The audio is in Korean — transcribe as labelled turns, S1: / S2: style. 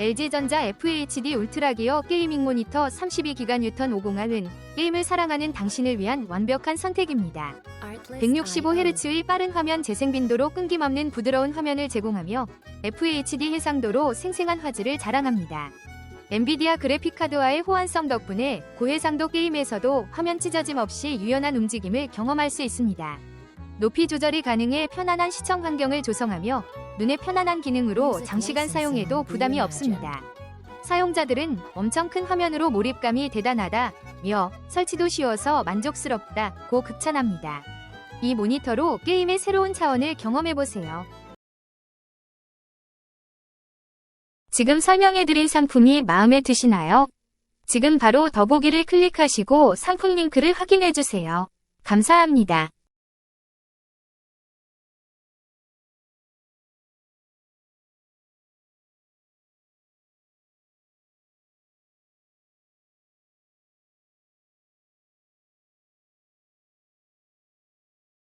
S1: LG전자 FHD 울트라기어 게이밍 모니터 32기가 뉴턴 501은 게임을 사랑하는 당신을 위한 완벽한 선택입니다. 165Hz의 빠른 화면 재생 빈도로 끊김없는 부드러운 화면을 제공하며 FHD 해상도로 생생한 화질을 자랑합니다. 엔비디아 그래픽카드와의 호환성 덕분에 고해상도 게임에서도 화면 찢어짐 없이 유연한 움직임을 경험할 수 있습니다. 높이 조절이 가능해 편안한 시청 환경을 조성하며 눈에 편안한 기능으로 장시간 사용해도 부담이 없습니다. 사용자들은 엄청 큰 화면으로 몰입감이 대단하다며 설치도 쉬워서 만족스럽다고 극찬합니다. 이 모니터로 게임의 새로운 차원을 경험해보세요. 지금 설명해드린 상품이 마음에 드시나요? 지금 바로 더보기를 클릭하시고 상품 링크를 확인해주세요. 감사합니다.